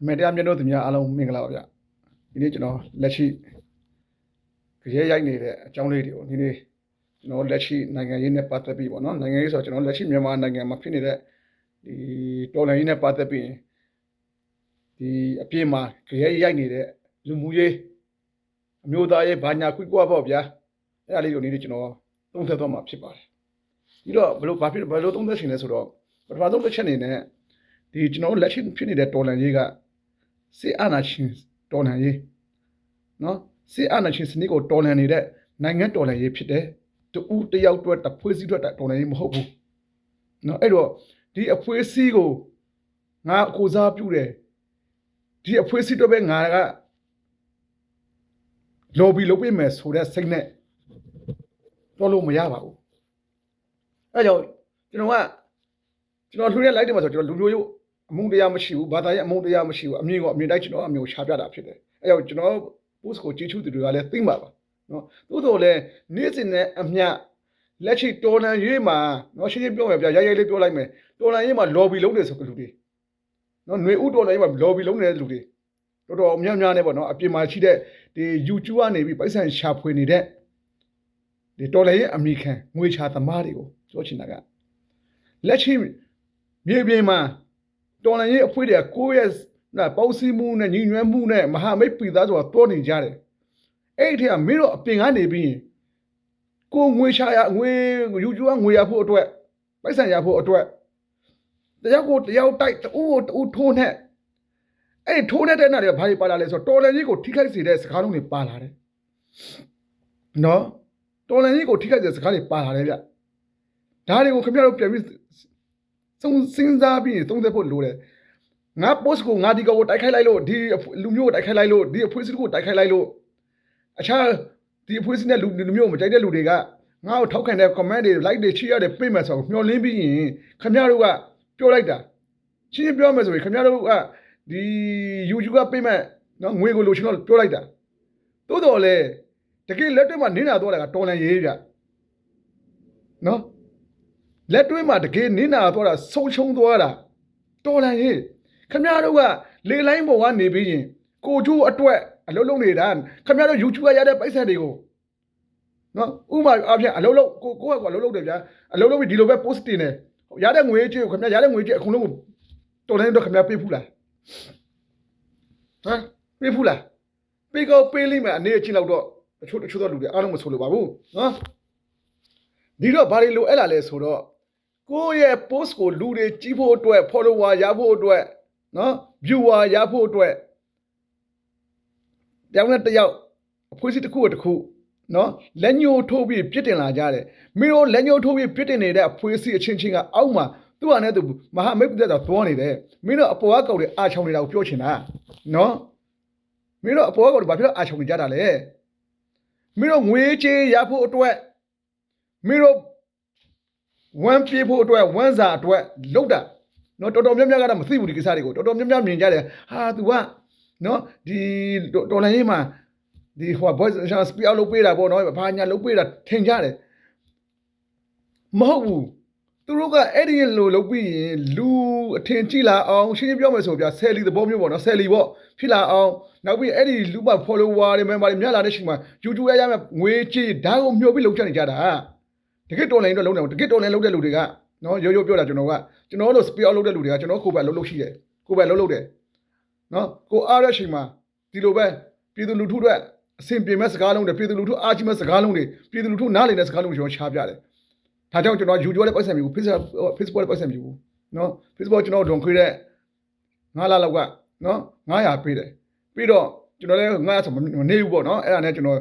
အမေတရားမြတ်တို့သူများအားလုံးမင်္ဂလာပါဗျဒီနေ့ကျွန်တော်လက်ရှိကြရဲရိုက်နေတဲ့အကြောင်းလေးတွေကိုဒီနေ့ကျွန်တော်လက်ရှိနိုင်ငံရေးနဲ့ပတ်သက်ပြီးပေါ့နော်နိုင်ငံရေးဆိုတော့ကျွန်တော်လက်ရှိမြန်မာနိုင်ငံမှာဖြစ်နေတဲ့ဒီတော်လှန်ရေးနဲ့ပတ်သက်ပြီးဒီအပြည့်မှာကြရဲရိုက်နေတဲ့လူမှုရေးအမျိုးသားရေးဘာညာခွိကွာပေါ့ဗျာအဲ့ဒါလေးကိုဒီနေ့ကျွန်တော်သုံးသပ်သွားမှာဖြစ်ပါတယ်ပြီးတော့ဘယ်လိုဘာဖြစ်ဘယ်လိုသုံးသပ်ရှင်လဲဆိုတော့ပထမဆုံးတစ်ချက်အနေနဲ့ဒီကျွန်တော်တို့လက်ရှိဖြစ်နေတဲ့တော်လန်ရေးက စစ်အာဏာရှင်တော်လန်ရေးနော်စစ်အာဏာရှင်စနစ်ကိုတော်လန်နေတဲ့နိုင်ငံတော်လန်ရေးဖြစ်တယ်တူဦးတယောက်အတွက်တစ်ဖွဲ့စည်းအတွက်တော်လန်ရေးမဟုတ်ဘူးနော်အဲ့တော့ဒီအဖွဲစည်းကိုငါအကိုစားပြုတယ်ဒီအဖွဲစည်းတော့ပဲငါကလော်ဘီလုပ်ပေးမယ်ဆိုတဲ့စိတ်နဲ့တော်လို့မရပါဘူးအဲ့ကြောင့်ကျွန်တော်ကကျွန်တော်လှူတဲ့ like တွေမှာဆိုကျွန်တော်လူမျိုးရိုး အမုန်းတရားမရှိဘူးဘာသာရေးအမုန်းတရားမရှိဘူးအမြင်ကအမြင်တိုင်းကျွန်တော်အမြင်ကိုရှားပြတာဖြစ်တယ်အဲကြောင့်ကျွန်တော် post ကိုကြည့်ချူသူတွေကလည်းသိမှာပါနော်သို့တော်လည်းနေ့စဉ်နဲ့အမျှလက်ရှိတော်လန်ရေးမှာနော်ရှင်းရှင်းပြောမယ်ဗျာရိုက်ရိုက်လေးပြောလိုက်မယ်တော်လန်ရေးမှာ lobby လုံးနေဆိုလူတွေနော်ຫນွေဥတော်လန်ရေးမှာ lobby လုံးနေတဲ့လူတွေတော်တော်များများနဲ့ပေါ့နော်အပြင်မှာရှိတဲ့ဒီ YouTube ကနေပြီးပိုက်ဆံရှာဖွေနေတဲ့ဒီတော်လန်ရေးအမိခံငွေချသမားတွေကိုပြောချင်တာကလက်ရှိမြေပြင်မှာ တော်လန်ရေးအဖွဲ့တွေကကိုယ့်ရဲ့နာပေါင်းစည်းမှုနဲ့ညီညွတ်မှုနဲ့မဟာမိတ်ပြည်သားဆိုတာတွန်းနေကြတယ်အဲ့ဒီထက်ကမင်းတို့အပင်ကနေပြီးရင်ကိုငွေချရငွေယူကျူကငွေရဖို့အတွက်ပိုက်ဆံရဖို့အတွက်တယောက်ကိုတယောက်တိုက်တူကိုတူထိုးနဲ့အဲ့ဒီထိုးနေတဲ့နာတွေကဘာတွေပါလာလဲဆိုတော့တော်လန်ကြီးကိုထိခိုက်စေတဲ့စကားလုံးတွေပါလာတယ်နော်တော်လန်ကြီးကိုထိခိုက်စေတဲ့စကားတွေပါလာတယ်ဗျဒါတွေကိုခင်ဗျားတို့ပြန်ပြီး စုံစဉ်းစားပြီးသုံးသပ်ဖို့လိုတယ်ငါ post ကိုငါဒီကောင်ကိုတိုက်ခိုက်လိုက်လို့ဒီလူမျိုးကိုတိုက်ခိုက်လိုက်လို့ဒီအဖွဲ့အစည်းကိုတိုက်ခိုက်လိုက်လို့အခြားဒီအဖွဲ့အစည်းနဲ့လူလူမျိုးကိုမကြိုက်တဲ့လူတွေကငါ့ကိုထောက်ခံတဲ့ comment တွေ like တွေ share တွေပေးမယ်ဆိုတော့မျှော်လင့်ပြီးရင်ခင်ဗျားတို့ကပြောလိုက်တာရှင်းရှင်းပြောမယ်ဆိုရင်ခင်ဗျားတို့ကဒီ YouTube ကပေးမယ်နော်ငွေကိုလိုချင်တော့ပြောလိုက်တာသို့တော်လည်းတကယ်လက်တွေ့မှာနင်းလာတော့တာကတော်လန်ရေးပြနော် လက်တွဲမှာတကယ်နင်းနာသွားတာဆုံးရှုံးသွားတာတော်လန်ရေးခမရတို့ကလေလိုင်းပေါ်ကနေပြီးရင်ကိုချိုးအတွက်အလုံးလုံးနေတာခမရတို့ YouTube ကရတဲ့ပိုက်ဆံတွေကိုနော်ဥမာအဖြစ်အလုံးလုံးကိုကိုကအလုံးလုံးတယ်ဗျာအလုံးလုံးပြီးဒီလိုပဲ post တင်တယ်ရတဲ့ငွေကြေးကိုခမရရတဲ့ငွေကြေးအကုန်လုံးကိုတော်လန်တော့ခမရပေးဖူးလားဟမ်ပေးဖူးလားပေးကောပေးလိမ့်မယ်အနေအချင်းလောက်တော့တချို့တချို့သောလူတွေအားလုံးမဆိုလိုပါဘူးနော်ဒီတော့ဘာတွေလိုအဲ့လာလဲဆိုတော့ ကိုယ့်ရဲ့ post ကိုလူတွေကြည့်ဖို့အတွက် follower ရဖို့အတွက်နော် viewer ရဖို့အတွက်တောင်းတဲ့တယောက်အဖွေးစီတစ်ခုတစ်ခုနော်လက်ညှိုးထိုးပြီးပြစ်တင်လာကြတယ်မင်းတို့လက်ညှိုးထိုးပြီးပြစ်တင်နေတဲ့အဖွေးစီအချင်းချင်းကအောက်မှာသူ့ဟာနဲ့သူမဟာမိတ်ပြည်တော့သွားနေတယ်မင်းတို့အပေါ်ကကောက်တွေအာချောင်နေတာကိုပြောချင်တာနော်မင်းတို့အပေါ်ကကောက်တွေဘာဖြစ်လို့အာချောင်နေကြတာလဲမင်းတို့ငွေကြေးရဖို့အတွက်မင်းတို့ ဝမ်းပြေးဖို့အတွက်ဝမ်းစာအတွက်လုတ်တာနော်တော်တော်များများကတော့မသိဘူးဒီကိစ္စတွေကိုတော်တော်များများမြင်ကြတယ်ဟာ तू ကနော်ဒီတော်လိုင်းရေးမှာဒီဟို voice speak out လုပ်ပေးတာပေါ့နော်ဘာညာလုပ်ပေးတာထင်ကြတယ်မဟုတ်ဘူးသူတို့ကအဲ့ဒီလိုလုပ်ပြီးရင်လူအထင်ကြီးလာအောင်ရှင်းရှင်းပြောမယ်ဆိုပြဆယ်လီသဘောမျိုးပေါ့နော်ဆယ်လီပေါ့ဖြစ်လာအောင်နောက်ပြီးအဲ့ဒီလူမ follower တွေ member တွေများလာတဲ့ချိန်မှာ YouTube ရရမယ်ငွေကြေးဓာတ်ကိုမျှော်ပြီးလုပ်ချနေကြတာ တကယ်တော်လိုင်းတော့လုံးတယ်တကယ်တော်လိုင်းလုံးတဲ့လူတွေကနော်ရိုးရိုးပြောတာကျွန်တော်ကကျွန်တော်တို့ speed out လုပ်တဲ့လူတွေကကျွန်တော်ကိုယ်ပဲလုံးလုံးရှိတယ်ကိုယ်ပဲလုံးလုံးတယ်နော်ကိုအားရချိန်မှာဒီလိုပဲပြည်သူလူထုတွေအဆင်ပြေမဲ့စကားလုံးတွေပြည်သူလူထုအားကြီးမဲ့စကားလုံးတွေပြည်သူလူထုနားလည်တဲ့စကားလုံးတွေကျွန်တော်ချပြတယ်ဒါကြောင့်ကျွန်တော် YouTube လည်းပိုက်ဆံမြူ Facebook Facebook လည်းပိုက်ဆံမြူနော် Facebook ကျွန်တော်ဒုံခွေးတဲ့9လလောက်ကနော်900ပေးတယ်ပြီးတော့ကျွန်တော်လည်း900ဆိုမနေဘူးပေါ့နော်အဲ့ဒါနဲ့ကျွန်တော်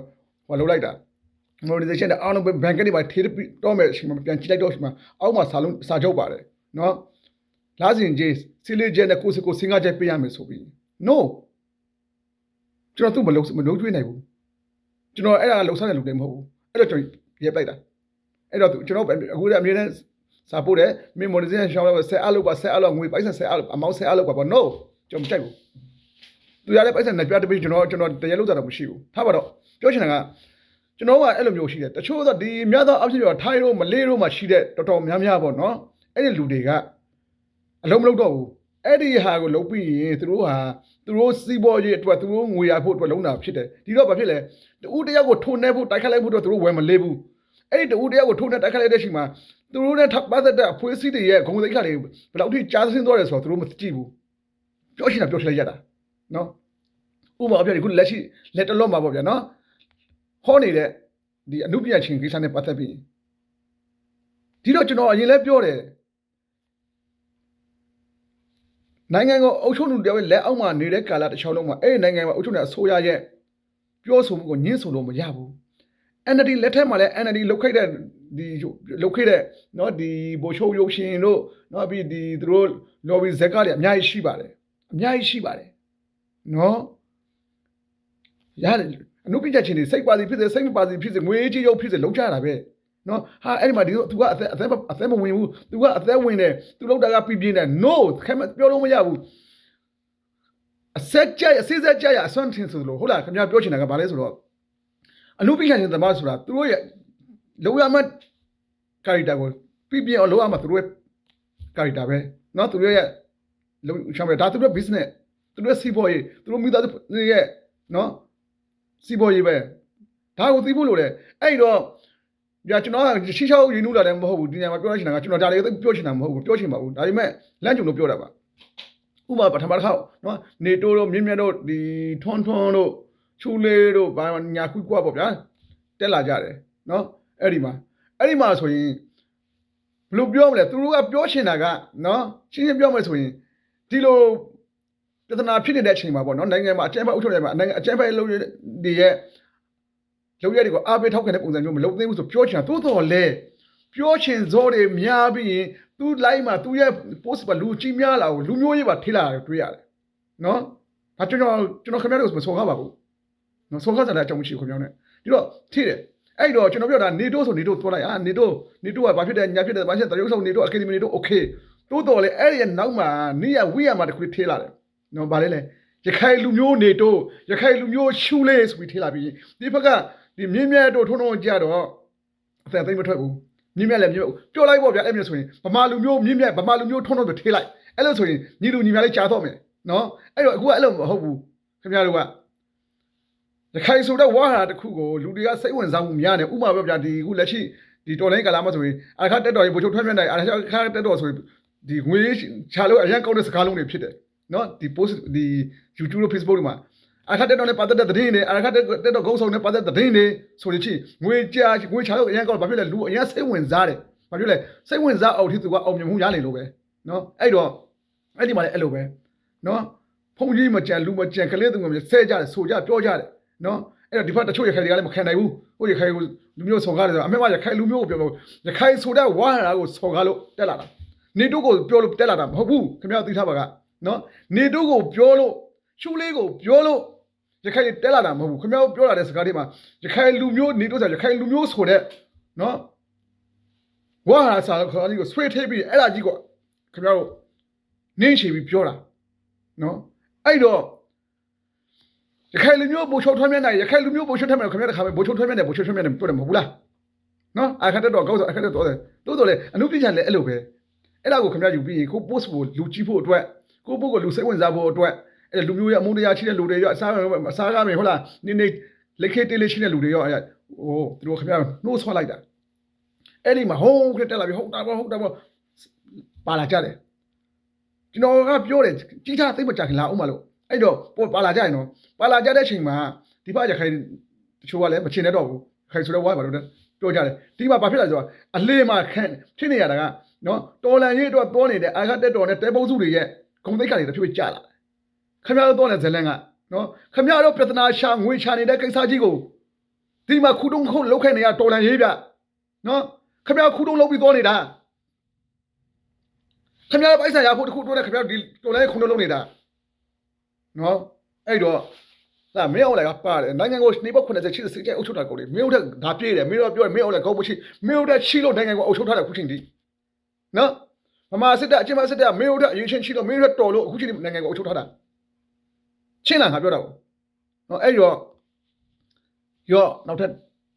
ဟိုလုပ်လိုက်တာ monetization နဲ့အားလုံးပဲ bank ကနေပါထေးတော့မယ်ရှင်မပြန်ကြည့်လိုက်တော့ရှင်မအောက်မှာစာလုံးစာချုပ်ပါတယ်နော်လာစဉ်ကြီးစီလီဂျန်နဲ့ကိုစကိုစင်ကားချက်ပေးရမယ်ဆိုပြီး no ကျွန်တော်သူ့မလုံးမလုံးကျွေးနိုင်ဘူးကျွန်တော်အဲ့ဒါလှုပ်ရှားတဲ့လူတွေမဟုတ်ဘူးအဲ့တော့ကျွန်တော်ရက်လိုက်တာအဲ့တော့ကျွန်တော်အခုလည်းအမြဲတမ်းစာပို့တယ်မင်း monetization ရှောင်းလို့ဆက်အလုပ်ပါဆက်အလုပ်ငွေပိုက်ဆံဆက်အလုပ်အမောင်းဆက်အလုပ်ပါပေါ့ no ကျွန်တော်မကြိုက်ဘူးသူရတဲ့ပိုက်ဆံနဲ့ပြတပိကျွန်တော်ကျွန်တော်တရားလို့တာတော့မရှိဘူးထားပါတော့ပြောချင်တာက ကျွန်တော်ကအဲ့လိုမျိုးရှိတယ်တချို့သောဒီမြတ်သောအဖြစ်ပြောထိုင်းတို့မလေးတို့မှာရှိတဲ့တော်တော်များများပေါ့နော်အဲ့ဒီလူတွေကအလုံးမလုံးတော့ဘူးအဲ့ဒီဟာကိုလုပ်ပြီးရင်သူတို့ဟာသူတို့စီးပွားရေးအတွက်သူတို့ငွေရဖို့အတွက်လုံးတာဖြစ်တယ်ဒီတော့ဘာဖြစ်လဲတူတယောက်ကိုထုံနေဖို့တိုက်ခတ်လိုက်ဖို့အတွက်သူတို့ဝယ်မလေးဘူးအဲ့ဒီတူတယောက်ကိုထုံနေတိုက်ခတ်လိုက်တဲ့ချိန်မှာသူတို့နဲ့ထပ်ပတ်သက်တဲ့အဖွဲစည်းတွေရဲ့ဂုံသိက္ခာတွေဘယ်လောက်ထိကြားဆင်းသွားတယ်ဆိုတော့သူတို့မကြည့်ဘူးပြောချင်တာပြောချင်လိုက်ရတာနော်ဥပမာအပြည့်ခုလက်ရှိလက်တလော့မှာပေါ့ဗျာနော် ဟောနေတဲ့ဒီအမှုပြချင်းကိစ္စနဲ့ပတ်သက်ပြီးဒီတော့ကျွန်တော်အရင်လဲပြောတယ် နိုင်ငံကိုအုပ်ချုပ်သူတယောက်ရဲ့လက်အောက်မှာနေတဲ့ကာလတစ်ချောင်းလုံးမှာအဲ့ဒီနိုင်ငံမှာအုပ်ချုပ်နေတဲ့အစိုးရရဲ့ပြောဆိုမှုကိုညှင်းဆိုလို့မရဘူး NLD လက်ထက်မှာလည်း NLD လုတ်ခိတ်တဲ့ဒီလုတ်ခိတ်တဲ့เนาะဒီဘိုလ်ချုပ်ရုပ်ရှင်တို့เนาะပြီးဒီသူတို့ lobby ဇက်ကတွေအများကြီးရှိပါတယ်အများကြီးရှိပါတယ်เนาะရတယ် အနုပညာရှင်တွေစိတ်ပါစီဖြစ်စေစိတ်မပါစီဖြစ်စေငွေကြီးရုပ်ဖြစ်စေလုံးချရတာပဲနော်ဟာအဲ့ဒီမှာဒီတော့ तू ကအသက်အသက်အသက်မဝင်ဘူး तू ကအသက်ဝင်တယ် तू လောက်တာကပြပြင်းတယ် no ခဲမပြောလို့မရဘူးအဆက်ကြအစစ်ဆက်ကြရအစွမ်းထင်ဆိုလို့ဟုတ်လားခင်ဗျာပြောချင်တာကဘာလဲဆိုတော့အနုပညာရှင်သမားဆိုတာသူတို့ရဲ့လောရမကာရီတာကိုပြပြင်းအောင်လောရမသူတို့ရဲ့ကာရီတာပဲနော်သူတို့ရဲ့လောချမ်းပဲဒါသူတို့ business သူတို့စီးပွားရေးသူတို့မိသားစုရဲ့နော် စီးပွားရေးပဲဒါကိုသိဖို့လိုတယ်အဲ့တော့ပြကျွန်တော်ကရှီရှောက်ရင်းနှူးတာလည်းမဟုတ်ဘူးဒီညမှာပြောရချင်တာကကျွန်တော်ဒါလေးပြောချင်တာမဟုတ်ဘူးပြောချင်ပါဘူးဒါပေမဲ့လမ်းကြုံလို့ပြောတာပါဥပမာပထမတစ်ခေါက်နော်နေတိုးတို့မြင့်မြတ်တို့ဒီထွန်းထွန်းတို့ချူလေးတို့ဘာညာခွကွာပေါ့ဗျာတက်လာကြတယ်နော်အဲ့ဒီမှာအဲ့ဒီမှာဆိုရင်ဘယ်လိုပြောမလဲသူတို့ကပြောချင်တာကနော်ရှင်းရှင်းပြောမယ်ဆိုရင်ဒီလို ပြဿနာဖြစ်နေတဲ့အချိန်မှာပေါ့နော်နိုင်ငံမှာအကြမ်းဖက်အုပ်ချုပ်နေမှာနိုင်ငံအကြမ်းဖက်လုပ်ရတဲ့ရဲ့လုပ်ရတွေကိုအားပေးထောက်ခံတဲ့ပုံစံမျိုးမလုပ်သိဘူးဆိုပြောချင်တာသို့တော်လည်းပြောချင်စောတွေများပြီးရင်သူ့ line မှာသူ့ရဲ့ post ပါလူကြီးများလာကိုလူမျိုးရေးပါထိလာတာတွေ့ရတယ်နော်ဒါကျွန်တော်ကျွန်တော်ခင်ဗျားတို့မဆိုကားပါဘူးနော်ဆိုကားစားတဲ့အကြောင်းရှိခင်ဗျားနဲ့ဒီတော့ထိတယ်အဲ့တော့ကျွန်တော်ပြောတာ NATO ဆို NATO သွားလိုက်အာ NATO NATO ကဘာဖြစ်တယ်ညာဖြစ်တယ်ဘာဖြစ်တယ်တရုတ်ဆောင် NATO Academy NATO okay တိုးတော်လေအဲ့ဒီရဲ့နောက်မှာနိယဝိယမှာတခုထိလာတယ် နော်ဗာလဲလေရခိုင်လူမျိုးနေတိုးရခိုင်လူမျိုးရှူလေးဆိုပြီးထိလာပြီးဒီဘက်ကဒီမြင်းမြတ်တို့ထုံးထုံးကြတော့အသက်သိမ့်မထွက်ဘူးမြင်းမြတ်လည်းမြင်းပြောလိုက်ပေါ့ဗျာအဲ့မျိုးဆိုရင်ဗမာလူမျိုးမြင်းမြတ်ဗမာလူမျိုးထုံးထုံးဆိုထေးလိုက်အဲ့လိုဆိုရင်ညီလူညီမလေးကြားတော့မယ်နော်အဲ့တော့အခုကအဲ့လိုမဟုတ်ဘူးခင်ဗျားတို့ကရခိုင်ဆိုတဲ့ဝါဟာတစ်ခုကိုလူတွေကစိတ်ဝင်စားမှုများတယ်ဥပမာပြောဗျာဒီအခုလက်ရှိဒီတော်လိုင်းကာလာမှာဆိုရင်အခါတက်တော်ရေဘိုးချုပ်ထွက်မြတ်နိုင်အခါတက်တော်ဆိုရင်ဒီငွေချလို့အရင်ကောင်းတဲ့စကားလုံးတွေဖြစ်တယ် နော်ဒီ post ဒီ YouTube တို့ Facebook တွေမှာအခါတက်တော့လည်းပတ်သက်တဲ့သတင်းတွေအခါတက်တက်တော့ဂုံးဆောင်နဲ့ပတ်သက်တဲ့သတင်းတွေဆိုလို့ချီငွေကြာငွေချလို့အရင်ကောဘာဖြစ်လဲလူအရင်စိတ်ဝင်စားတယ်ဘာဖြစ်လဲစိတ်ဝင်စားအောင်ထိသူကအောင်မြင်မှုရနေလို့ပဲနော်အဲ့တော့အဲ့ဒီမှာလည်းအဲ့လိုပဲနော်ဖုန်ကြီးမကြံလူမကြံကလေးသူမဆဲကြတယ်ဆိုကြပြောကြတယ်နော်အဲ့တော့ဒီဘက်တချို့ရခိုင်တွေကလည်းမခံနိုင်ဘူးဟိုရခိုင်ကိုလူမျိုးဆော်ကားတယ်ဆိုအမေမရခိုင်လူမျိုးကိုပြောလို့ရခိုင်ဆိုတဲ့ဝါဟာကိုဆော်ကားလို့တက်လာတာနေတို့ကိုပြောလို့တက်လာတာမဟုတ်ဘူးခင်ဗျားသိထားပါက နော်နေတို့ကိုပြောလို့ရှူလေးကိုပြောလို့ရခိုင်တက်လာတာမဟုတ်ဘူးခင်ဗျားတို့ပြောလာတဲ့စကားတွေမှာရခိုင်လူမျိုးနေတော့ဆိုရခိုင်လူမျိုးဆိုတဲ့နော်ဝါဟာစာခေါ်ကြီးကိုဆွေးထိပ်ပြီးအဲ့ဒါကြီးကခင်ဗျားတို့နင်းချပြီးပြောတာနော်အဲ့တော့ရခိုင်လူမျိုးဘိုလ်ချုပ်ထွန်းမြတ်နိုင်ရခိုင်လူမျိုးဘိုလ်ချုပ်ထွန်းမြတ်ခင်ဗျားတို့ခါမဲ့ဘိုလ်ချုပ်ထွန်းမြတ်နဲ့ဘိုလ်ချုပ်ထွန်းမြတ်နဲ့ပြောတယ်မဟုတ်ဘူးလားနော်အခါတက်တော့ကောက်ဆိုအခါတက်တော့တယ်တိုးတော်လေအနုပညာလည်းအဲ့လိုပဲအဲ့ဒါကိုခင်ဗျားယူပြီးကို post ကိုလူကြည့်ဖို့အတွက် ကိုပုတ်ကိုလူစိတ်ဝင်စားဖို့အတွက်အဲ့လူမျိုးရဲ့အမုန်းတရားရှိတဲ့လူတွေရောအစားအစားကားမယ်ဟုတ်လားနေနေလက်ခေတေးလေးရှိတဲ့လူတွေရောအဲ့ဟိုသူတို့ခင်ဗျားနှိုးဆွလိုက်တာအဲ့ဒီမှာဟုံးခက်တက်လာပြီဟုတ်တာပေါ့ဟုတ်တာပေါ့ပါလာကြတယ်ကျွန်တော်ကပြောတယ်ကြီးထားသိမကြခင်လာအောင်မလို့အဲ့တော့ပါလာကြရင်တော့ပါလာကြတဲ့အချိန်မှာဒီဘရခိုင်တချို့ကလည်းမချင်တဲ့တော့ဘူးခိုင်ဆိုတော့ဝါပါလို့ပြောကြတယ်ဒီမှာဘာဖြစ်လာဆိုတော့အလေးမှာခန့်ဖြစ်နေရတာကနော်တော်လန်ရေးအတွက်တောနေတဲ့အာခတ်တက်တော်နဲ့တဲပုတ်စုတွေရဲ့ ဂုံသိက္ခာတွေတဖြည်းဖြည်းကျလာတယ်ခမရတို့တော့လည်းဇလန်ကနော်ခမရတို့ပြဿနာရှာငွေချနေတဲ့ကိစ္စကြီးကိုဒီမှာခုတုံးခုတ်လောက်ခိုင်းနေရတော်လန်ရေးပြနော်ခမရခုတုံးလောက်ပြီးသွားနေတာခမရပိုက်ဆံရဖို့တခုတိုးတဲ့ခမရဒီတော်လန်ရေးခုတုံးလောက်နေတာနော်အဲ့တော့ဒါမင်းအောင်လည်းကပါတယ်နိုင်ငံကိုနေပေါက်90ချစ်စစ်ကျအုပ်ချုပ်တာကိုလေမင်းတို့ဒါပြေးတယ်မင်းတို့ပြောတယ်မင်းအောင်လည်းကောင်းမရှိမင်းတို့ရှိလို့နိုင်ငံကိုအုပ်ချုပ်ထားတာခုချိန်ဒီနော် မမစစ်တပ်အချင်းမစစ်တပ်မင်းတို့အရင်ချင်းရှိလို့မင်းတို့တော်လို့အခုချိန်နိုင်ငံကိုအုပ်ချုပ်ထားတာချင်းလာငါပြောတာကိုနော်အဲ့ရောရောနောက်ထပ်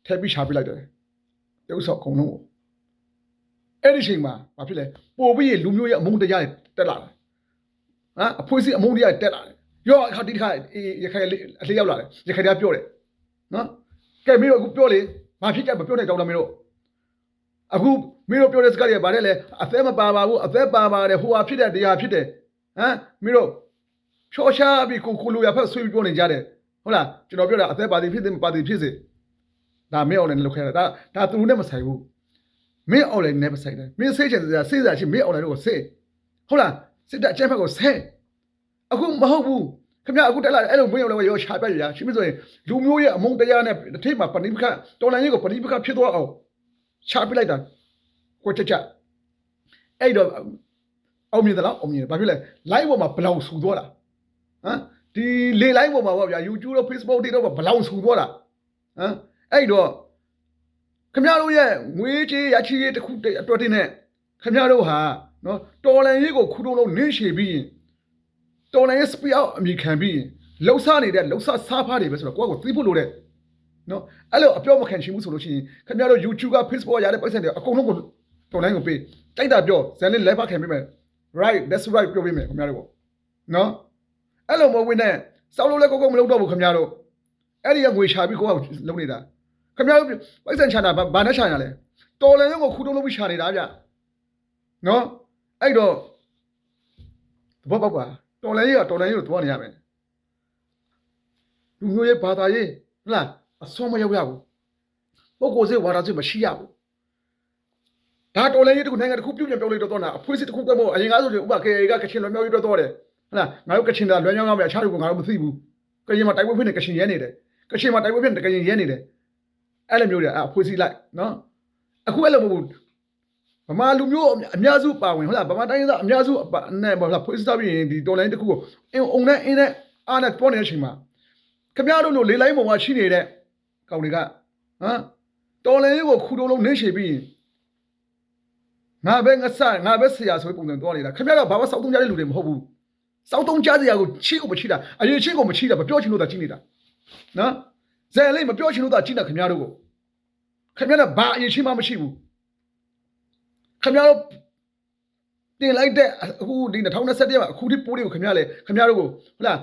ထည့်ပြီးရှာပြလိုက်တယ်တုပ်ဆော့ခုံလုံးကိုအဲ့ဒီချိန်မှာဘာဖြစ်လဲပို့ပြီးလူမျိုးရဲ့အမုန်းတရားတွေတက်လာတယ်ဟမ်အဖွေးစီအမုန်းတရားတက်လာတယ်ရောအခါဒီတစ်ခါအေးရခိုင်လေးအလေးရောက်လာတယ်ရခိုင်ကပြောတယ်နော်ကဲမင်းတို့အခုပြောလေဘာဖြစ်ကြမပြောနိုင်တော့လားမင်းတို့အခု မင်းတို့ပြောတဲ့စကားတွေကဗါတယ်လေအသက်မပါပါဘူးအသက်ပါပါတယ်ဟိုဟာဖြစ်တဲ့တရားဖြစ်တယ်ဟမ်မင်းတို့ချောရှားပြီးကိုကိုလိုရဖက်ဆွေးပြီးပြောနေကြတယ်ဟုတ်လားကျွန်တော်ပြောတာအသက်ပါသည်ဖြစ်သည်မပါသည်ဖြစ်စေဒါမင်းအောင်လည်းလုပ်ခဲ့တာဒါဒါသူနဲ့မဆိုင်ဘူးမင်းအောင်လည်းနဲ့မဆိုင်တယ်မင်းစိတ်ချင်စရာစိတ်စားရှိမင်းအောင်လည်းတော့စိတ်ဟုတ်လားစစ်တပ်အကျန်းဖက်ကိုဆဲအခုမဟုတ်ဘူးခင်ဗျအခုတက်လာတယ်အဲ့လိုမင်းအောင်လည်းရောရှာပြရရှိပြီဆိုရင်လူမျိုးရဲ့အမုန်းတရားနဲ့တစ်ထိပ်မှာပဏိပခတော်လိုင်းရေးကိုပဏိပခဖြစ်သွားအောင်ရှာပြလိုက်တာ ကိုချက်ချက်အဲ့တော့အောင်မြင်သလားအောင်မြင်တယ်ဘာဖြစ်လဲ live ပေါ်မှာဘလောင်ဆူသွားတာဟမ်ဒီလေ live ပေါ်မှာပေါ့ဗျာ YouTube တို့ Facebook တွေတော့ဘလောင်ဆူသွားတာဟမ်အဲ့တော့ခင်ဗျားတို့ရဲ့ငွေကြေးရချီရေးတစ်ခုအတွက်တည်းနဲ့ခင်ဗျားတို့ဟာနော်တော်လန်ရေးကိုခုတုံးလုံးနင်းရှည်ပြီးရင်တော်လန်ရေးစပီအောက်အမိခံပြီးရင်လှုပ်ရှားနေတဲ့လှုပ်ရှားစားဖားတွေပဲဆိုတော့ကိုယ့်ကိုသိဖို့လိုတဲ့နော်အဲ့လိုအပြောမခံချင်ဘူးဆိုလို့ရှိရင်ခင်ဗျားတို့ YouTube က Facebook ကရတဲ့ပိုက်ဆံတွေအကုန်လုံးကို တော်လိုင်းကိုပေးတိုက်တာပြောဇန်လေး live ခံပေးမယ် right that's right ပြောပေးမယ်ခင်ဗျားတို့ပေါ့နော်အဲ့လိုမဟုတ်ဝင်နဲ့စောက်လို့လည်းကိုကိုမလုပ်တော့ဘူးခင်ဗျားတို့အဲ့ဒီကငွေရှာပြီးကိုကလုံနေတာခင်ဗျားတို့ပိုက်ဆံချတာဘာနဲ့ချရလဲတော်လန်ရုံကိုခုတုံးလုံးပြီးရှာနေတာဗျနော်အဲ့တော့သဘောပေါက်ပါတော်လန်ရေးကတော်လန်ရေးကိုသွားနေရမယ်လူမျိုးရေးဘာသာရေးဟုတ်လားအစွမ်းမရောက်ရဘူးပုဂ္ဂိုလ်စိတ်ဝါဒစိတ်မရှိရဘူး ဒါတော်လည်းရေးတခုနိုင်ငံတစ်ခုပြုတ်ပြန်ပြောင်းလို့တော့တော့နာအဖွေးစစ်တစ်ခုကမို့အရင်ကားဆိုရင်ဥပကေကကချင်လွယ်မြောက်ရေးတော့တော့တယ်ဟုတ်လားငါတို့ကချင်တာလွယ်မြောက်ရမယ်အခြားလူကငါတို့မသိဘူးကချင်မှာတိုက်ပွဲဖြစ်နေကချင်ရဲနေတယ်ကချင်မှာတိုက်ပွဲဖြစ်နေကချင်ရဲနေတယ်အဲ့လိုမျိုးတွေအဖွေးစီလိုက်နော်အခုအဲ့လိုမဟုတ်ဘူးဗမာလူမျိုးအများစုပါဝင်ဟုတ်လားဗမာတိုင်းသားအများစုနဲ့ဟုတ်လားဖွေးစစ်ပြီးရင်ဒီတော်လိုင်းတစ်ခုကိုအင်းအုံနဲ့အင်းနဲ့အားနဲ့ပေါ်နေတဲ့အချိန်မှာခင်ဗျားတို့လိုလေးလိုင်းပုံမှာရှိနေတဲ့ကောင်တွေကဟမ်တော်လိုင်းကိုခုတုံးလုံးနှိမ့်ချပြီးရင် ငါပဲငါဆငါပဲဆရာဆိုပုံစံသွားနေတာခင်ဗျားတော့ဘာမှစောက်တုံးကြတဲ့လူတွေမဟုတ်ဘူးစောက်တုံးကြစရာကိုချိကိုမချိတာအရင်ချိကိုမချိတာမပြောချင်လို့သာချိနေတာနော်ဇယ်လေးမပြောချင်လို့သာချိတာခင်ဗျားတို့ကိုခင်ဗျားကဘာအရင်ချိမှမရှိဘူးခင်ဗျားတို့တင်လိုက်တဲ့အခုဒီ2021မှာအခုဒီပိုးတွေကိုခင်ဗျားလေခင်ဗျားတို့ကိုဟုတ်လား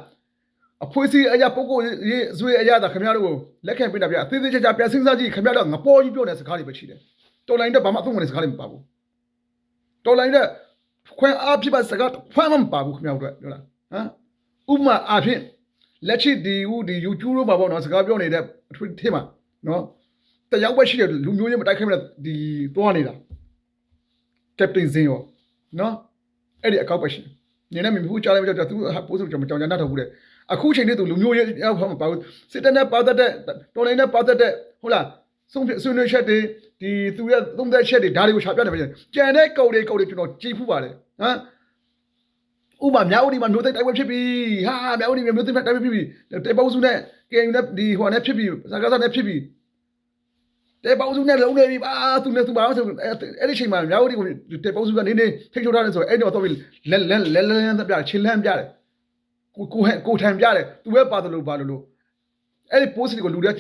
အဖွေးစီအရာပုဂ္ဂိုလ်ရေးဇွေအရာသာခင်ဗျားတို့ကိုလက်ခံပေးတာဗျအသေးသေးချာချာပြန်စဉ်းစားကြည့်ခင်ဗျားတို့ငပေါ်ကြီးပြောတဲ့စကားတွေပဲရှိတယ်တော်လိုင်းတဲ့ဘာမှအသုံးဝင်တဲ့စကားတွေမပါဘူး တော်လိုင်းတဲ့ခွင့်အားဖြစ်ပါစကားဖွင့်မှမပါဘူးခင်ဗျားတို့ပြောလားဟမ်ဥပမာအားဖြင့်လက်ရှိဒီဦးဒီ YouTube တို့ပါပေါ့နော်စကားပြောနေတဲ့အထွေထင်မှာနော်တယောက်ပဲရှိတယ်လူမျိုးချင်းမတိုက်ခိုက်မလားဒီသွားနေတာကပတိန်စင်ရောနော်အဲ့ဒီအကောက်ပဲရှိနေနဲ့မြဘူးကြားလိုက်မကြောက်သူပိုးစုကြောင်ကြောင်ကြမ်းတော့ဘူးတဲ့အခုချိန်နဲ့သူလူမျိုးရေးရောက်မှာပါဘူးစစ်တပ်နဲ့ပတ်သက်တဲ့တော်လိုင်းနဲ့ပတ်သက်တဲ့ဟုတ်လားဆုံးဖြတ်ဆွေးနွေးချက်တွေ ဒီသူရဲ့သုံးသက်ချက်တွေဒါတွေကိုရှာပြတယ်ပဲကြံတဲ့ cầu တွေ cầu တွေကျွန်တော်ကြည်ဖူးပါတယ်ဟမ်ဥပမာမြောက်ဒီမှာမျိုးသိတိုက်ပွဲဖြစ်ပြီဟာမြောက်ဒီမှာမျိုးသိတိုက်ပွဲဖြစ်ပြီတေပေါစုနဲ့ကင်ယူနဲ့ဒီဟိုနဲ့ဖြစ်ပြီစကားစားနဲ့ဖြစ်ပြီတေပေါစုနဲ့လုံးနေပြီပါသူနဲ့သူပါဆိုအဲ့ဒီချိန်မှာမြောက်ဒီကိုတေပေါစုကနေနေထိတ်ချုပ်ထားတယ်ဆိုအဲ့တော့တော့လက်လက်လက်လက်ပြချင်းလန်းပြတယ်ကိုကိုဟန်ကိုထန်ပြတယ်သူပဲပါတယ်လို့ပါလို့လို့အဲ့ဒီ post ကိုလူတွေ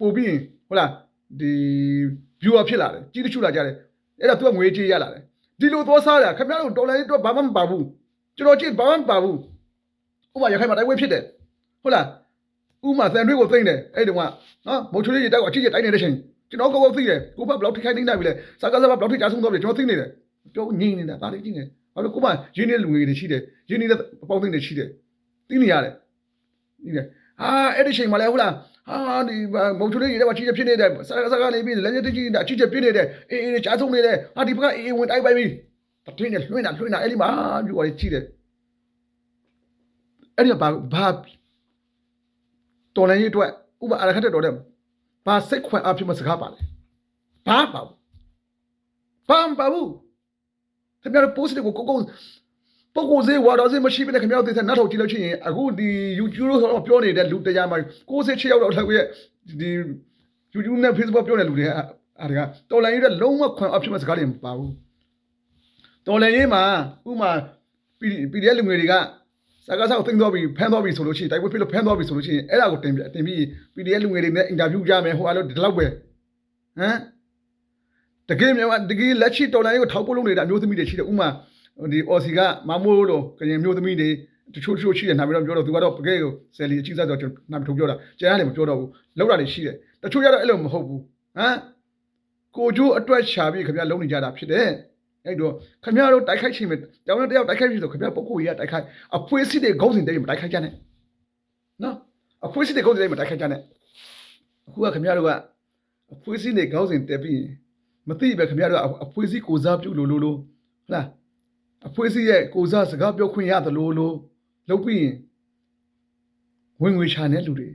ပို့ပြီးရင်ဟုတ်လားဒီ viewer ဖြစ်လာတယ်ကြီးတချို့လာကြတယ်အဲ့ဒါသူကငွေကြေးရလာတယ်ဒီလိုသွားစားတာခင်ဗျားတို့ဒေါ်လာတွေဘာမှမပါဘူးကျွန်တော်ကြည့်ဘာမှမပါဘူးဥပမာရခိုင်မှာတိုက်ပွဲဖြစ်တယ်ဟုတ်လားဥပမာသံတွေးကိုသိမ့်တယ်အဲ့တုန်းကနော်မုတ်ချွေးကြီးတိုက်ကိုအချစ်ကြီးတိုက်နေတဲ့ချိန်ကျွန်တော်ကောက်ကောက်သိတယ်ကိုဘဘလောက်ထိခိုက်နေနိုင်ပြီလဲစကားစကားဘလောက်ထိကြားဆုံးသွားပြီကျွန်တော်သိနေတယ်ပြောငြိမ်နေတာဒါလေးကြည့်နေဘာလို့ကိုမရင်းနေလူငွေတွေရှိတယ်ရင်းနေတဲ့ပေါင်းသိနေရှိတယ်သိနေရတယ်သိတယ်ဟာအဲ့ဒီချိန်မှာလဲဟုတ်လား ဟာဒီမုံချွေးကြီးတွေမှာချီချက်ဖြစ်နေတဲ့စကားစကားလေးပြီးလက်ရတကြီးတာချီချက်ဖြစ်နေတဲ့အေးအေးကြားဆုံးနေတယ်ဟာဒီဘက်ကအေးဝင်တိုက်ပိုက်ပြီတထင်းနဲ့လွှင့်တာလွှင့်တာအဲ့ဒီမှာပြူပါလေချီတယ်အဲ့ဒီဘာဘာတော်လည်းရေးအတွက်ဥပအရခတ်တော်တဲ့ဘာစိတ်ခွန်အဖြစ်မစကားပါလေဘာပါဘူးဘာမပါဘူးခင်ဗျားတို့ post တွေကိုကိုကို ပုဂ္ဂိုလ်စေဝါတော်စေမရှိဘဲနဲ့ခင်ဗျားတို့သိတဲ့နတ်ထောက်ကြည့်လို့ရှိရင်အခုဒီ YouTube လို့ဆိုတော့ပြောနေတဲ့လူတရားမှာ96ရောက်တော့လောက်ရဲ့ဒီ YouTube နဲ့ Facebook ပြောနေတဲ့လူတွေကအားတကတော်လိုင်းရေးတဲ့လုံးဝခွန်အဖြစ်မစကားတွေမပါဘူးတော်လိုင်းရေးမှာဥမာ PDF လူငယ်တွေကစကားဆောက်သိမ်းသွားပြီဖမ်းသွားပြီဆိုလို့ရှိရင်တိုက်ပွဲဖြစ်လို့ဖမ်းသွားပြီဆိုလို့ရှိရင်အဲ့ဒါကိုတင်ပြတင်ပြီး PDF လူငယ်တွေနဲ့အင်တာဗျူးကြမယ်ဟိုအားလို့ဒီလောက်ပဲဟမ်တကယ်မြန်မာတကယ်လက်ရှိတော်လိုင်းကိုထောက်ပို့လုပ်နေတဲ့အမျိုးသမီးတွေရှိတယ်ဥမာ ဒီအော်စီကမမိုးလို့ကရင်မျိုးသမီးတွေတချို့တချို့ရှိတယ်နာမည်တော့ပြောတော့သူကတော့ပကဲကိုဆယ်လီအချိစားဆိုကျွန်တော်နာမည်ထုတ်ပြောတာကျန်ရတယ်မပြောတော့ဘူးလောက်တာတွေရှိတယ်တချို့ကျတော့အဲ့လိုမဟုတ်ဘူးဟမ်ကိုကျိုးအတွက်ရှာပြီးခင်ဗျာလုံးနေကြတာဖြစ်တယ်အဲ့တော့ခင်ဗျားတို့တိုက်ခိုက်ချင်းပဲတောင်းတယောက်တိုက်ခိုက်ပြီဆိုခင်ဗျားပုဂ္ဂိုလ်ကြီးကတိုက်ခိုက်အဖွေးစစ်တွေဂုံးစင်တွေမတိုက်ခိုက်ကြနဲ့နော်အဖွေးစစ်တွေဂုံးစင်တွေမတိုက်ခိုက်ကြနဲ့အခုကခင်ဗျားတို့ကအဖွေးစစ်တွေဂုံးစင်တက်ပြီးရင်မသိပဲခင်ဗျားတို့ကအဖွေးစစ်ကိုစားပြုလို့လို့လို့ဟုတ်လား အဖွေးစစ်ရဲ့ကိုစားစကားပြောခွင့်ရတယ်လို့လို့လုပ်ပြီးရင်ဝင်ငွေချာတဲ့လူတွေ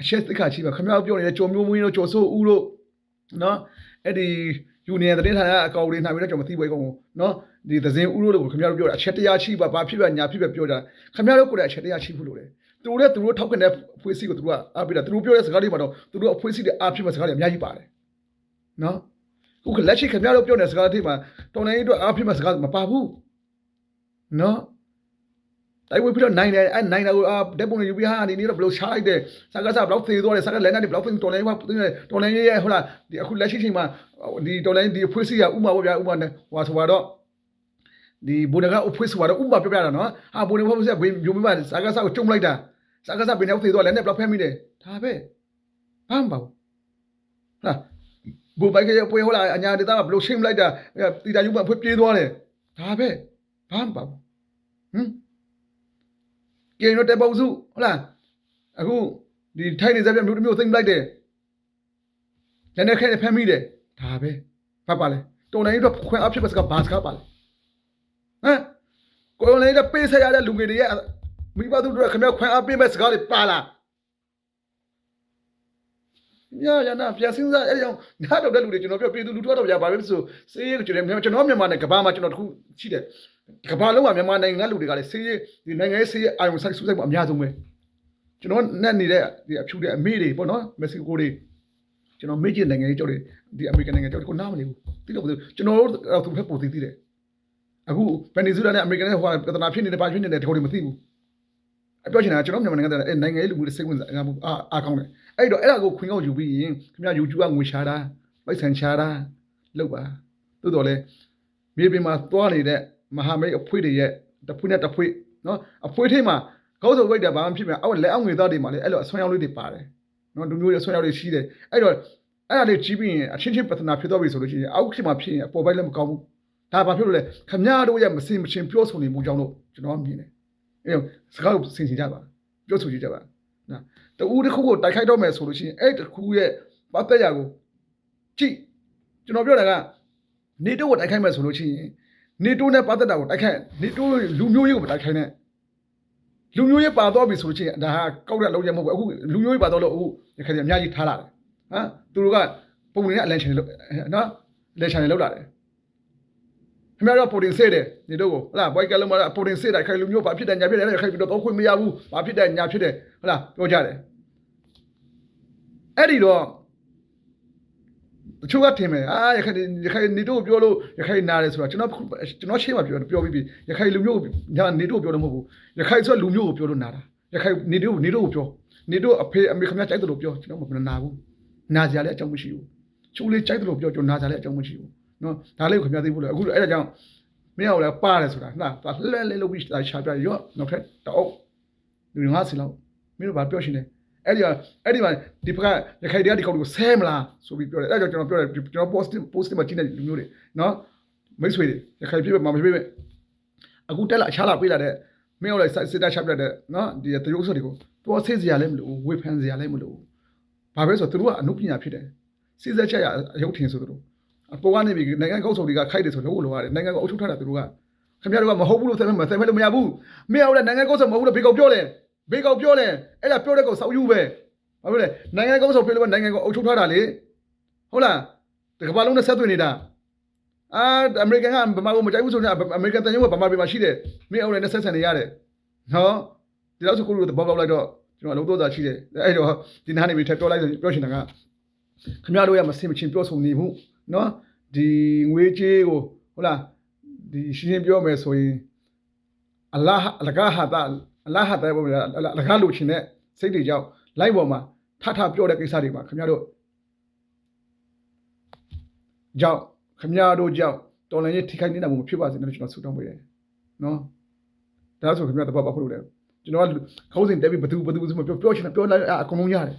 အချက်သိက္ခာရှိပါခင်ဗျားတို့ပြောနေတဲ့ကြော်မျိုးမွေးတို့ကြော်ဆိုးဦးတို့နော်အဲ့ဒီယူနီယံသတင်းဌာနအကောင့်လေးနှာပြီးတော့ကျွန်တော်မသိဘူးကောင်နော်ဒီသဇင်ဦးတို့ကိုခင်ဗျားတို့ပြောတာအချက်တရားရှိပါဘာဖြစ်ပါညာဖြစ်ပဲပြောကြတာခင်ဗျားတို့ကိုယ်တိုင်အချက်တရားရှိဖို့လိုတယ်သူတို့လည်းသူတို့ထောက်ခံတဲ့အဖွဲ့အစည်းကိုသူတို့ကအားပေးတာသူတို့ပြောတဲ့စကားတွေမှာတော့သူတို့အဖွဲ့အစည်းတွေအားဖြစ်မဲ့စကားတွေအများကြီးပါတယ်နော် ခုကလက်ရှိခင်ဗျားတို့ပြောတဲ့စကားတွေမှာတော်နိုင်ရေးအတွက်အားဖြစ်မဲ့စကားမပါဘူးနော်တိုက်ဝေးပြီးတော့နိုင်တယ်အဲနိုင်တာကိုအာဓာတ်ပုံတွေယူပြီးဟာဒီနေ့တော့ဘယ်လိုရှားလိုက်တယ်စကားစားဘယ်လောက်သေသွားတယ်စကားလက်နဲ့ဘယ်လောက်တော်နိုင်မှာတော်နိုင်ရဲ့ဟုတ်လားဒီအခုလက်ရှိချိန်မှာဒီတော်နိုင်ဒီအဖွဲ့အစည်းကဥမာပေါ့ဗျာဥမာနဲ့ဟိုဆိုတော့ဒီဘုံကအဖွေးဆိုတော့ဥမာပြောပြတာနော်ဟာဘုံကဖွေးဆိုဘယ်ယူပြီးမှစကားစားကိုကျုံလိုက်တာစကားစားဘယ်နဲ့သေသွားလဲနဲ့ဘယ်လောက်ဖက်မိတယ်ဒါပဲဘာမှမပေါ့ဟာ ဘူပိုက်ကရပွေဟိုလာအညာဒေတာကဘယ်လိုရှင်းလိုက်တာတီတာယူမှဖွေးပြေးသွားတယ်ဒါပဲဘာမှမပေါ့ဟမ်ကင်တော့တက်ပေါ့စုဟုတ်လားအခုဒီထိုင်းနေစက်ပြမျိုးတစ်မျိုးသိမ့်လိုက်တယ်လည်းနဲ့ခဲဖမ်းမိတယ်ဒါပဲဘာပါလဲတုံတိုင်းတော့ခွဲအဖြစ်ပါစကဘာစကပါလဲဟမ်ကိုယ်လည်းတပေးဆက်ရတဲ့လူငယ်တွေရဲ့မိဘတို့တို့ခင်ဗျခွဲအပေးမဲ့စကားတွေပါလား ညရနာပြန်စင်းစားအဲ့ကြောင့်နားတော့တဲ့လူတွေကျွန်တော်ပြောပြည်သူလူထုတော့ပြပါပဲဆိုစေးရကျွန်တော်ကျွန်တော်မြန်မာနဲ့ကဘာမှာကျွန်တော်တခုရှိတယ်ကဘာလုံးကမြန်မာနိုင်ငံလူတွေကလည်းစေးရဒီနိုင်ငံရေးစေးရအာရုံစိုက်စူးစိုက်မှုအများဆုံးပဲကျွန်တော်နဲ့နေတဲ့ဒီအဖြူတဲ့အမေတွေပေါ့နော်မက္ကဆီကိုတွေကျွန်တော်မေ့ကျနိုင်ငံရေးကြောက်တယ်ဒီအမေရိကန်နိုင်ငံကြောက်ကိုနားမလည်ဘူးတိတော့ကျွန်တော်တို့သူဖက်ပိုသိသိတယ်အခုဗန်နီဇူလာနဲ့အမေရိကန်နဲ့ဟိုပြဿနာဖြစ်နေတယ်ဘာဖြစ်နေတယ်တခုတွေမသိဘူးအပြောချင်တာကျွန်တော်မြန်မာနိုင်ငံကအဲနိုင်ငံရေးလူမှုတွေစိတ်ဝင်စားမှုအာအားကောင်းတယ်အဲ့တော့အဲ့ဒါကိုခွင်ကောက်ယူပြီးရင်ခင်ဗျာ YouTube ကငွေရှာတာပိုက်ဆံရှာတာလုပ်ပါသို့တော်လဲမြေပြင်မှာသွားနေတဲ့မဟာမိတ်အဖွေးတွေရဲ့တစ်ဖွေးနဲ့တစ်ဖွေးနော်အဖွေးထိပ်မှာကောက်စုပ်ဝိတ်တယ်ဘာမှဖြစ်မှာအောက်လက်အောက်ငွေသားတွေမှာလည်းအဲ့လိုအဆွမ်းရောက်လေးတွေပါတယ်နော်လူမျိုးတွေအဆွမ်းရောက်တွေရှိတယ်အဲ့တော့အဲ့ဒါလေးကြီးပြီးရင်အချင်းချင်းပဿနာဖြစ်တော့ပြီဆိုလို့ရှိရင်အောက်ဖြစ်မှာဖြစ်ရင်အပေါ်ပိုင်းလည်းမကောင်းဘူးဒါဘာဖြစ်လို့လဲခမရတို့ရဲ့မစင်မချင်းပြောဆိုနေမှုကြောင့်လို့ကျွန်တော်မြင်တယ်အဲ့စကားကိုဆင်ခြင်ကြပါပြောဆိုကြကြပါနော် တူတစ်ခုကိုတိုက်ခိုက်တော့မယ်ဆိုလို့ရှိရင်အဲ့တခုရဲ့ပတ်သက်ရာကိုကြည့်ကျွန်တော်ပြောတာကနေတိုးကိုတိုက်ခိုက်မယ်ဆိုလို့ရှိရင်နေတိုးနဲ့ပတ်သက်တာကိုတိုက်ခိုက်နေတိုးလူမျိုးရေးကိုမတိုက်ခိုက်နဲ့လူမျိုးရေးပါတော့ပြီဆိုလို့ရှိရင်ဒါဟာကောက်တဲ့အလုံးရမဟုတ်ဘူးအခုလူမျိုးရေးပါတော့လို့အခုဒီခါကျအများကြီးထားလာတယ်ဟမ်သူတို့ကပုံနေတဲ့အလန်ချန်လို့နော်လက်ချန်လောက်လာတယ်ခင်ဗျားတို့ပိုတင်စေးတယ်နေတော့ကိုဟလာဘွိုက်ကလုံးမပိုတင်စေးတာခိုင်လူမျိုးဘာဖြစ်တယ်ညာဖြစ်တယ်ခိုင်ပြီးတော့တော့ခွင့်မရဘူးဘာဖြစ်တယ်ညာဖြစ်တယ်ဟလာပြောကြတယ် အဲ့ဒီတော့တချို့ကထင်မယ်အာရခိုင်ရခိုင်နေတော့ပြောလို့ရခိုင်နားတယ်ဆိုတာကျွန်တော်ကျွန်တော်ရှင်းမှာပြောပြောပြီးပြီရခိုင်လူမျိုးကိုညာနေတော့ပြောလို့မဟုတ်ဘူးရခိုင်ဆိုလူမျိုးကိုပြောလို့နာတာရခိုင်နေတော့နေတော့ပြောနေတော့အဖေအမေခင်ဗျားကြိုက်တယ်လို့ပြောကျွန်တော်မနာဘူးနာကြလည်းအကြောင်းမရှိဘူးချိုးလေးကြိုက်တယ်လို့ပြောကျွန်တော်နာကြလည်းအကြောင်းမရှိဘူးနော်ဒါလေးကိုခင်ဗျားသိဖို့လေအခုအဲ့ဒါကြောင့်မင်းအောင်လည်းပါတယ်ဆိုတာနာလှဲလဲလုပ်ပြီးရှာပြရော့နောက်ထပ်တော့လူငါးစီလောက်မင်းတို့ဘာပြောရှင်လဲ အဲ့ဒီအဲ့ဒီမှာဒီဘက်ကရခိုင်တရားဒီကောင်ကိုဆဲမလားဆိုပြီးပြောတယ်အဲ့ဒါကြောင့်ကျွန်တော်ပြောတယ်ကျွန်တော် post post မှာကြည့်နေလူမျိုးတွေနော်မိတ်ဆွေတွေရခိုင်ပြည်မှာမဖြစ်ပဲအခုတက်လာအခြားလာပေးလာတဲ့မင်းတို့လည်းစစ်တပ်ချပြတဲ့နော်ဒီတရုတ်ဆိုတွေကိုတော့ဆေးစရာလည်းမလိုဝေဖန်စရာလည်းမလိုဘာပဲဆိုသူတို့ကအနုပညာဖြစ်တယ်စစ်ဆက်ချက်ရရုပ်ထင်ဆိုသူတို့အပေါ်ကနေပြီးနိုင်ငံကောက်ဆောင်တွေကခိုက်တယ်ဆိုလို့လို့ရတယ်နိုင်ငံကအုပ်ချုပ်ထားတာသူတို့ကခင်ဗျားတို့ကမဟုတ်ဘူးလို့ဆက်မဆက်မလို့မရဘူးမင်းအောင်လည်းနိုင်ငံကောက်ဆောင်မဟုတ်ဘူးလို့ဘေကောက်ပြောတယ် ဘေကောက်ပြောတယ်အဲ့ဒါပြောတဲ့ကောင်စောက်ယူပဲဘာဖြစ်လဲနိုင်ငံကောက်ဆောင်ဖြစ်လို့နိုင်ငံကအုပ်ချုပ်ထားတာလေဟုတ်လားတကဘာလုံးနဲ့ဆက်သွင်းနေတာအာအမေရိကန်ကဗမာကိုမကြိုက်ဘူးဆိုတော့အမေရိကန်တန်ရုံးကဗမာပြည်မှာရှိတယ်မင်းအောင်လည်းဆက်ဆံနေရတယ်နော်ဒီလောက်ဆိုကိုလိုဘောပေါက်လိုက်တော့ကျွန်တော်အလုပ်တော့သာရှိတယ်အဲ့တော့ဒီနားနေပြီးထပ်ပြောလိုက်ဆိုပြောချင်တာကခင်ဗျားတို့ရမစင်မချင်းပြောဆိုနေမှုနော်ဒီငွေကြေးကိုဟုတ်လားဒီရှင်းရှင်းပြောမယ်ဆိုရင်အလ္လာဟ်အလကားဟာတာ အလ္လာဟ်တဲ့ပုံများအလကားလို့ရှင်တဲ့စိတ်တွေကြောင့်လိုက်ပေါ်မှာထထပြောတဲ့ကိစ္စတွေပါခင်ဗျားတို့ကြောင့်ခင်ဗျားတို့ကြောင့်တော်လည်းထိခိုက်နေတာမှမဖြစ်ပါစေနဲ့လို့ကျွန်တော်ဆုတောင်းပေးတယ်နော်ဒါဆိုခင်ဗျာတပတ်ပါဖို့လို့တယ်ကျွန်တော်ကခေါင်းစဉ်တက်ပြီးဘသူဘသူဘသူမပြောပြောချင်တာပြောလိုက်အကုန်လုံးရတယ်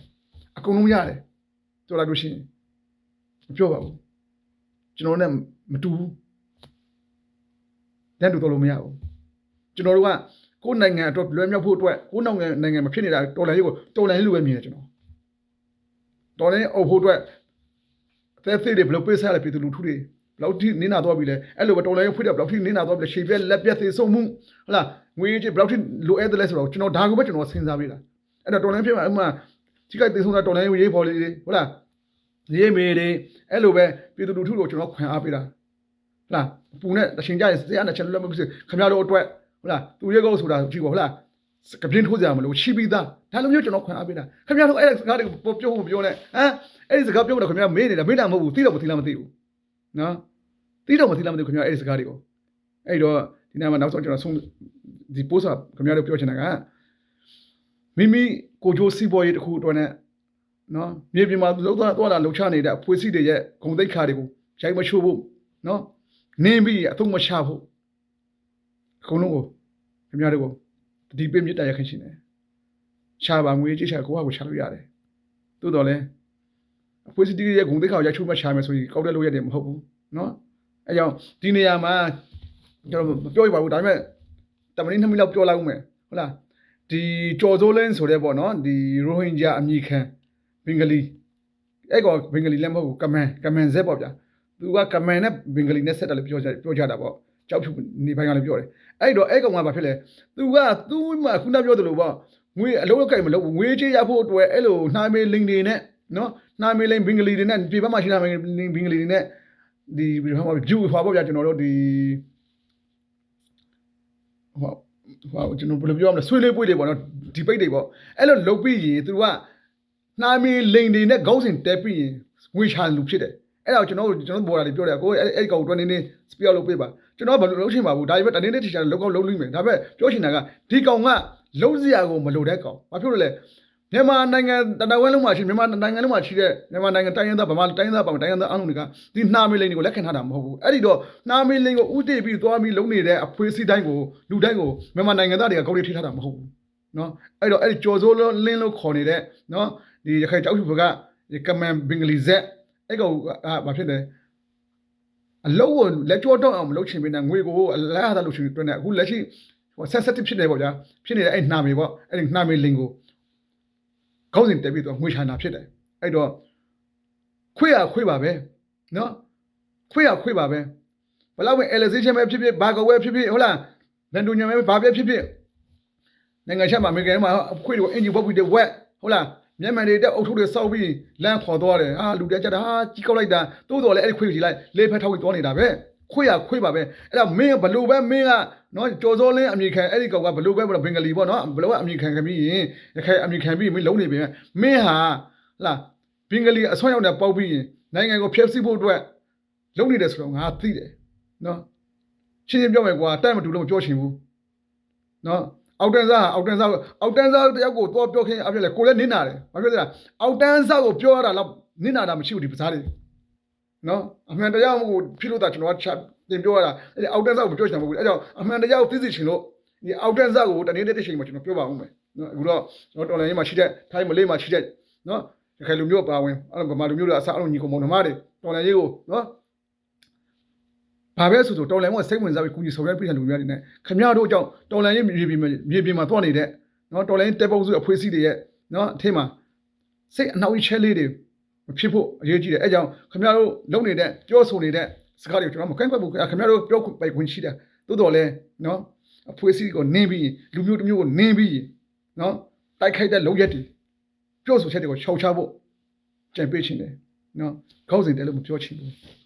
အကုန်လုံးရတယ်ပြောလိုက်လို့ရှိရင်မပြောပါဘူးကျွန်တော်နဲ့မတူဘူးတန်းတူတော်လို့မရဘူးကျွန်တော်တို့က ကိုယ်နိုင်ငံအတွက်လွယ်မြောက်ဖို့အတွက်ကိုယ်နိုင်ငံနိုင်ငံမဖြစ်နေတာတော်လည်းရေးကိုတော်လည်းလိုပဲမြင်တယ်ကျွန်တော်တော်လည်းအုပ်ဖို့အတွက်အသက်သေးတွေဘယ်လိုပေးစားရလဲပြည်သူလူထုတွေဘယ်လောက်ထိနင်းနာတော့ပြီလဲအဲ့လိုပဲတော်လည်းရေးဖွင့်တယ်ဘယ်လောက်ထိနင်းနာတော့ပြီလဲရှေ့ပြက်လက်ပြက်သေးဆုံးမှုဟုတ်လားငွေကြီးဘယ်လောက်ထိလိုအပ်တယ်လဲဆိုတော့ကျွန်တော်ဒါကိုပဲကျွန်တော်စဉ်းစားပေးတာအဲ့တော့တော်လည်းဖြစ်မှာအမှကြီးကြိုက်သေးဆုံးတာတော်လည်းရေးပေါ်လေးတွေဟုတ်လားရေးမေတွေအဲ့လိုပဲပြည်သူလူထုကိုကျွန်တော်ခွန်အားပေးတာဟုတ်လားပူနဲ့တရှင်ကြရင်တရားနဲ့ချက်လွတ်မဖြစ်ခင်ဗျားတို့အတွက် ဟုတ်လားသူရဲကောဆိုတာကြည့်ပါဟုတ်လားကပြင်းထိုးကြရမလို့ရှိပြီးသားဒါလိုမျိုးကျွန်တော်ခွန်အားပေးတာခင်ဗျားတို့အဲ့စကားတွေကိုပြောဖို့ပြောနေဟမ်အဲ့ဒီစကားပြောတော့ခင်ဗျားမေးနေတာမေးတာမဟုတ်ဘူးသိတော့မသိလားမသိဘူးနော်သိတော့မသိလားမသိဘူးခင်ဗျားအဲ့ဒီစကားတွေကိုအဲ့တော့ဒီနေ့မှာနောက်ဆုံးကျွန်တော်ဆုံးဒီပို့စာခင်ဗျားတို့ပြောချင်တာကမိမိကိုကြိုးစီးပွားရေးတစ်ခုအတွက်နဲ့နော်မြေပြင်မှာလောက်သွားသွားလာလှုပ်ရှားနေတဲ့အဖွဲ့အစည်းတွေရဲ့ဂုံတိတ်ခါတွေကိုရိုက်မချိုးဖို့နော်နင်းပြီးအထုံးမချဖို့ အကုန်လုံးကိုခင်ဗျားတို့ကိုတတိပိမြစ်တရခင်ရှင်တယ်ရှားပါငွေကြေးရှာကိုယ့်ဟာကိုရှာလို့ရတယ်သို့တော်လည်းအဖွဲ့အစည်းတွေရဲ့ဂုံတိတ်ခါကိုရိုက်ချိုးမှရှာမယ်ဆိုရင်ကောက်တဲ့လို့ရတယ်မဟုတ်ဘူးနော်အဲကြောင့်ဒီနေရာမှာကျွန်တော်မပြောရပါဘူးဒါပေမဲ့တမန်နှစ်မိနစ်လောက်ပြောလိုက်ဦးမယ်ဟုတ်လားဒီကြော်စိုးလင်းဆိုတဲ့ပေါ့နော်ဒီရိုဟင်ဂျာအမိခံဘင်္ဂလီအဲ့ကောဘင်္ဂလီလည်းမဟုတ်ဘူးကမန်ကမန်ဇက်ပေါ့ဗျာသူကကမန်နဲ့ဘင်္ဂလီနဲ့ဆက်တယ်လို့ပြောကြပြောကြတာပေါ့ကြောက်ဖြူနေပိုင်းကလည်းပြောတယ် အဲ့တော့အဲ့ကောင်ကဘာဖြစ်လဲသူကသူ့မှာခုနပြောသလိုပေါ့ငွေအလုံးလုံးကြိုက်မလို့ငွေချေးရဖို့အတွက်အဲ့လိုနှာမေးလင်းတွေနဲ့နော်နှာမေးလင်းဘင်္ဂလီတွေနဲ့ပြေပမှာရှိတာဘင်္ဂလီဘင်္ဂလီတွေနဲ့ဒီဘယ်မှာဂျူဟွာပေါ့ဗျာကျွန်တော်တို့ဒီဟောဟောကျွန်တော်ဘယ်လိုပြောရမလဲဆွေးလေးပွေးတွေပေါ့နော်ဒီပိတ်တွေပေါ့အဲ့လိုလုတ်ပြီးရင်သူကနှာမေးလိန်တွေနဲ့ခေါင်းစဉ်တက်ပြီးရင်ငွေချလူဖြစ်တယ်အဲ့ဒါကိုကျွန်တော်တို့ကျွန်တော်ဘော်ဒါတွေပြောတယ်ကိုအဲ့အဲ့ကောင်တွန်းနေနေစပီယောလုပ်ပေးပါ ကျွန်တော်ဘာလို့လုပ်ချင်ပါဘူးဒါပေမဲ့တနေ့နေ့တီချာလောက်ကောက်လုံးလိမ့်မယ်ဒါပေမဲ့ပြောချင်တာကဒီကောင်ကလုံးစရာကိုမလိုတဲ့ကောင်ဘာဖြစ်လို့လဲမြန်မာနိုင်ငံတနဝဲလုံးမှာရှိမြန်မာနိုင်ငံလုံးမှာရှိတဲ့မြန်မာနိုင်ငံတိုင်းရင်းသားဗမာတိုင်းရင်းသားပါတိုင်းရင်းသားအားလုံးတွေကဒီနှာမေးလိန်တွေကိုလက်ခံထားတာမဟုတ်ဘူးအဲ့ဒီတော့နှာမေးလိန်ကိုဥတည်ပြီးသွားပြီးလုံးနေတဲ့အဖွေးစီတိုင်းကိုလူတိုင်းကိုမြန်မာနိုင်ငံသားတွေကကောက်ရီထိထားတာမဟုတ်ဘူးနော်အဲ့တော့အဲ့ဒီကြော်စိုးလင်းလို့ခေါ်နေတဲ့နော်ဒီရခိုင်ကြောက်ဖြူဘကဒီကမန်ဘင်္ဂလီဇက်အဲ့ကောင်ကဘာဖြစ်လဲ အလုံးကိုလက်ကြောတော့အောင်မလုပ်ချင်ပေးနဲ့ငွေကိုအလားအသာလုပ်ချင်တွန်းနေအခုလက်ရှိဟို sensitive ဖြစ်နေပေါ့ဗျာဖြစ်နေတဲ့အဲ့နှာမေပေါ့အဲ့ဒီနှာမေလင်ကိုခေါင်းစဉ်တက်ပြီးတော့ငွေချာနာဖြစ်တယ်အဲ့တော့ခွေးရခွေးပါပဲနော်ခွေးရခွေးပါပဲဘယ်လောက်ပဲ elevation ပဲဖြစ်ဖြစ်ဘာကဝဲဖြစ်ဖြစ်ဟုတ်လားလန်ဒူညံပဲဘာပဲဖြစ်ဖြစ်နိုင်ငံချက်မှာအမေရိကန်မှာခွေးတွေကိုအင်ဂျီဘော့ပြီးတဲ့ဝက်ဟုတ်လား မြန်မာတွေတက်အုပ်ထုတွေစောက်ပြီးလမ်းခေါ်သွားတယ်ဟာလူတက်ကြတာဟာကြီးကောက်လိုက်တာတိုးတော်လည်းအဲ့ဒီခွေးကြီးလိုက်လေဖက်ထောက်ပြီးသွားနေတာပဲခွေးရခွေးပါပဲအဲ့တော့မင်းဘလို့ပဲမင်းကနော်ကြော်စောလင်းအမေခံအဲ့ဒီကောင်ကဘလို့ပဲဘင်္ဂလီပေါ့နော်ဘလို့ကအမေခံခမီးရင်ရခိုင်အမေခံပြီးမင်းလုံးနေပြီမင်းဟာလာဘင်္ဂလီအဆွမ်းရောက်တဲ့ပေါက်ပြီးရင်နိုင်ငံကိုဖျက်ဆီးဖို့အတွက်လုံးနေတယ်ဆိုတော့ငါသိတယ်နော်ရှင်းရှင်းပြောမယ်ကွာတိုက်မတူလို့မပြောချင်ဘူးနော် အောက်တန်းစားအောက်တန်းစားအောက်တန်းစားတယောက်ကိုတော့ပြောခင်းအပြည့်လေကိုလည်းနင်းနာတယ်ဘာဖြစ်လဲအောက်တန်းစားကိုပြောရတာတော့နင်းနာတာမရှိဘူးဒီပစားတွေနော်အမှန်တရားကိုဖြစ်လို့တာကျွန်တော်ကချက်တင်ပြောရတာအဲ့အောက်တန်းစားကိုမပြောချင်ဘူးအဲ့ကြောင့်အမှန်တရားကိုသိသိချင်လို့ဒီအောက်တန်းစားကိုတနေ့တစ်ချိန်မှာကျွန်တော်ပြောပါဦးမယ်နော်အခုတော့ကျွန်တော်တော်လိုင်းမှာရှိတဲ့ထိုင်းမလေးမှာရှိတဲ့နော်ဒီခိုင်လူမျိုးပါဝင်အဲ့ဗမာလူမျိုးတွေအစားအလုံးညီကိုမောင်နှမတွေတော်လိုင်းရေးကိုနော် ဘာပဲဆိုဆိုတော်လိုင်းကစိတ်ဝင်စားပြီးကုညီဆောင်ရွက်ပေးတဲ့လူများတွေနဲ့ခမရတို့အကြောင်းတော်လိုင်းရေးမြေပြင်မြေပြင်မှာတွားနေတဲ့နော်တော်လိုင်းတဲပုံစုအဖွဲ့အစည်းတွေရဲ့နော်အထင်းမှာစိတ်အနှောက်အယှက်လေးတွေမဖြစ်ဖို့အရေးကြီးတယ်အဲကြောင့်ခမရတို့လုံနေတဲ့ပြောဆိုနေတဲ့စကားတွေကိုကျွန်တော်မကန့်ကွက်ဘူးခမရတို့ပြောပိုက်ခွင့်ရှိတယ်တိုးတော်လဲနော်အဖွဲ့အစည်းကိုနင်းပြီးလူမျိုးတစ်မျိုးကိုနင်းပြီးနော်တိုက်ခိုက်တဲ့လုံရက်တွေပြောဆိုချက်တွေကိုရှောက်ချဖို့ကြံပေးခြင်းတယ်နော်ခေါင်းစဉ်တယ်လို့မပြောချင်ဘူး